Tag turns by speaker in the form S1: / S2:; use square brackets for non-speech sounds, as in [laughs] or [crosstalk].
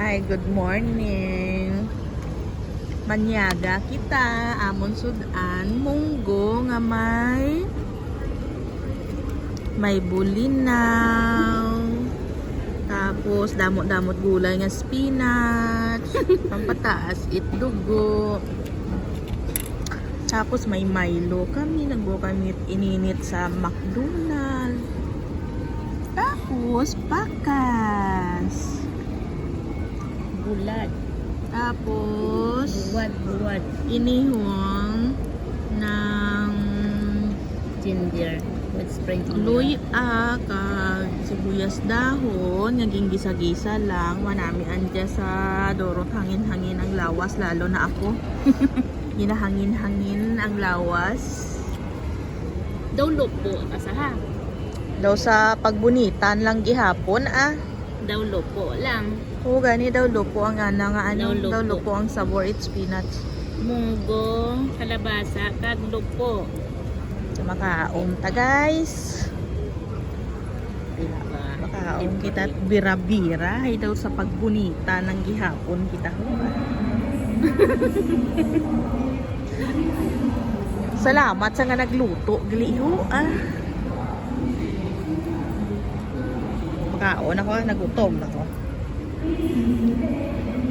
S1: Hi, good morning. Manyaga kita, amon sudan, munggo nga may may bulinaw. Tapos damot-damot gulay nga spinach, [laughs] pampataas itdugo. Tapos may Milo kami, nagbo kami ininit sa McDonald. Tapos pakas.
S2: Bulat.
S1: Tapos
S2: Buwad, buwad.
S1: inihong ng
S2: Ginger. With spring onion.
S1: luya kag sibuyas dahon naging gisa-gisa lang manami andya sa dorot hangin-hangin ang lawas lalo na ako [laughs] hinahangin-hangin ang lawas
S2: Daw lopo. Asaha.
S1: daw sa pagbunitan lang gihapon ah
S2: Daw lopo lang.
S1: Oo, gani daw lupo ang ana nga ano,
S2: Daw lupo.
S1: daw lupo ang sabor it's spinach.
S2: Munggo, kalabasa, kag lopo.
S1: So, makaon ta guys.
S2: Diba?
S1: Makaon kita at bira-bira ay daw sa pagbunita ng gihapon kita. [laughs] Salamat sa nga nagluto, gliho ah. Makaon ako, nagutom ako.